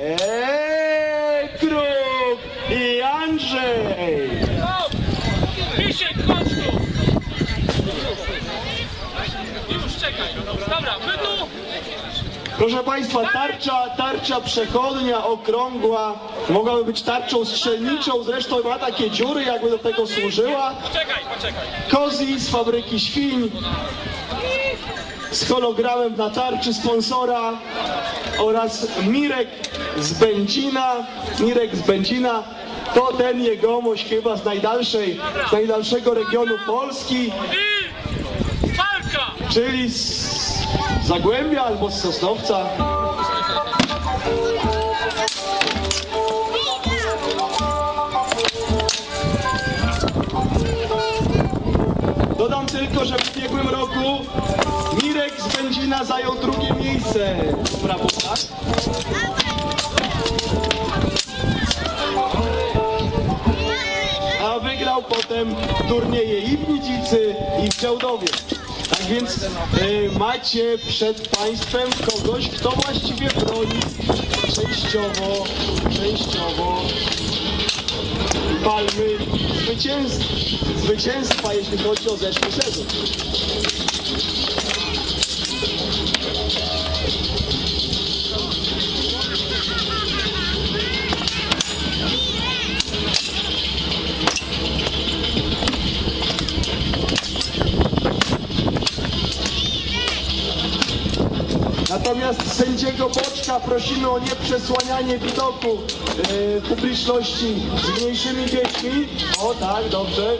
Eee, Kruk i Andrzej! Chodź tu! Już, czekaj. Dobra, tu! Proszę Państwa, tarcza, tarcza przechodnia, okrągła, mogłaby być tarczą strzelniczą, zresztą ma takie dziury, jakby do tego służyła. Czekaj, poczekaj. Kozi z fabryki świń, z hologramem na tarczy sponsora oraz Mirek z Będzina, Mirek z Będzina, to ten jegomość chyba z najdalszej, z najdalszego regionu Polski, czyli z Zagłębia albo z Sosnowca. Tylko, że w ubiegłym roku Mirek z Będzina zajął drugie miejsce. Brawo, tak? A wygrał potem turnieje i w Nidzicy, i w Działdowie. Tak więc e, macie przed Państwem kogoś, kto właściwie broni częściowo, częściowo palmy zwycięstwa, zwycięstwa, jeśli chodzi o zeszły sezon. Natomiast sędziego Boczka prosimy o nieprzesłanianie widoku e, publiczności z mniejszymi dziećmi. O tak, dobrze.